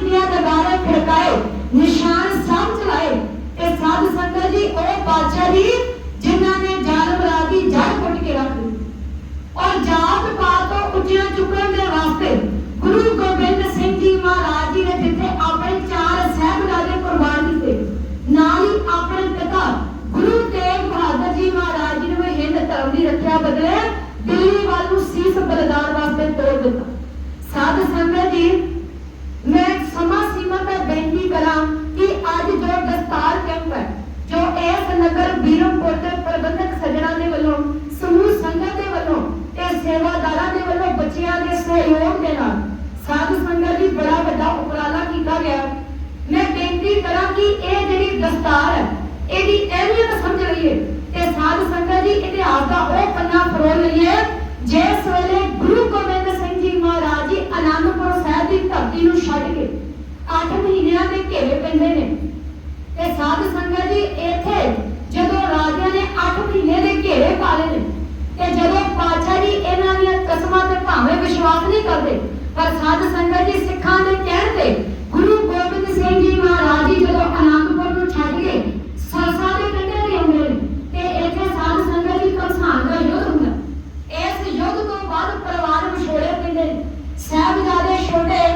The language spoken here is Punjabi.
ਦੀਆਂ ਦਰਬਾਰਾਂ ਖੜਕਾਏ ਨਿਸ਼ਾਨ ਸਭ ਚਲਾਏ ਤੇ ਸਾਧ ਸੰਗਤ ਜੀ, ਉਹ ਬਾਦਸ਼ਾਹ ਜੀ, ਜਿਨ੍ਹਾਂ ਨੇ ਜਾਲਮ ਰਾਜ ਦੀ ਜੜ ਕੁੱਟ ਕੇ ਰੱਖ ਦਿੱਤੀ। ਔਰ ਜਾਤ ਪਾਤ ਤੋਂ ਉੱਚੀਆਂ ਚੁੱਕਣ ਦੇ ਵਾਸਤੇ ਗੁਰੂ ਗੋਬਿੰਦ ਸਿੰਘ ਜੀ ਮਹਾਰਾਜ ਜੀ ਨੇ ਜਿੱਥੇ ਆਪਣੇ ਚਾਰ ਸਹਿਬਜ਼ਾਦੇ ਕੁਰਬਾਨ ਕੀਤੇ, ਨਾਲ ਹੀ ਆਪਣੇ ਪਿਤਾ ਗੁਰੂ ਤੇਗ ਬਹਾਦਰ ਜੀ ਮਹਾਰਾਜ ਜੀ ਨੂੰ ਹਿੰਦ ਧਰਮ ਦੀ ਰੱਖਿਆ ਬਦਲੇ ਦਿੱਲੀ ਵੱਲ ਨੂੰ ਸੀਸ ਬਲਿਦਾਨ ਵਾਸਤੇ ਤੋੜ ਦਿੱਤਾ। ਸਾਧ ਸੰਗਤ ਜੀ ਨਗਰ ਬੀਰਮਪੁਰ ਦੇ ਪ੍ਰਬੰਧਕ ਸੱਜਣਾ ਦੇ ਵੱਲੋਂ, ਸਮੂਹ ਸੰਗਤ ਦੇ ਵੱਲੋਂ ਤੇ ਸੇਵਾਦਾਰਾਂ ਦੇ ਵੱਲੋਂ ਬੱਚਿਆਂ ਦੇ ਸਹਿਯੋਗ ਦੇ ਨਾਲ ਸਾਧ ਸੰਗਤ ਦੀ ਬੜਾ ਵੱਡਾ ਉਪਰਾਲਾ ਕੀਤਾ ਗਿਆ। ਮੈਂ ਬੇਨਤੀ ਕਰਾਂ ਕਿ ਇਹ ਜਿਹੜੀ ਦਸਤਾਰ ਹੈ, ਇਹਦੀ ਅਹਿਮੀਅਤ ਸਮਝ ਲਈਏ ਤੇ ਸਾਧ ਸੰਗਤ ਜੀ ਇਤਿਹਾਸ ਦਾ ਉਹ ਪੰਨਾ ਫਰੋਲ ਲਈਏ ਜਿਸ ਵੇਲੇ ਗੁਰੂ ਗੋਬਿੰਦ ਸਿੰਘ ਜੀ ਮਹਾਰਾਜ ਜੀ ਅਨੰਦਪੁਰ ਸਾਹਿਬ ਦੀ ਧਰਤੀ ਨੂੰ ਛੱਡ ਕੇ 8 ਮਹੀਨਿਆਂ ਦੇ ਘੇਰੇ ਪੈਂਦੇ ਨੇ ਤੇ ਸਾਧ ਸੰਗਤ ਜੀ ਇੱਥੇ ਸਾਧ ਸੰਗਤ ਜੀ ਸਿੱਖਾਂ ਦੇ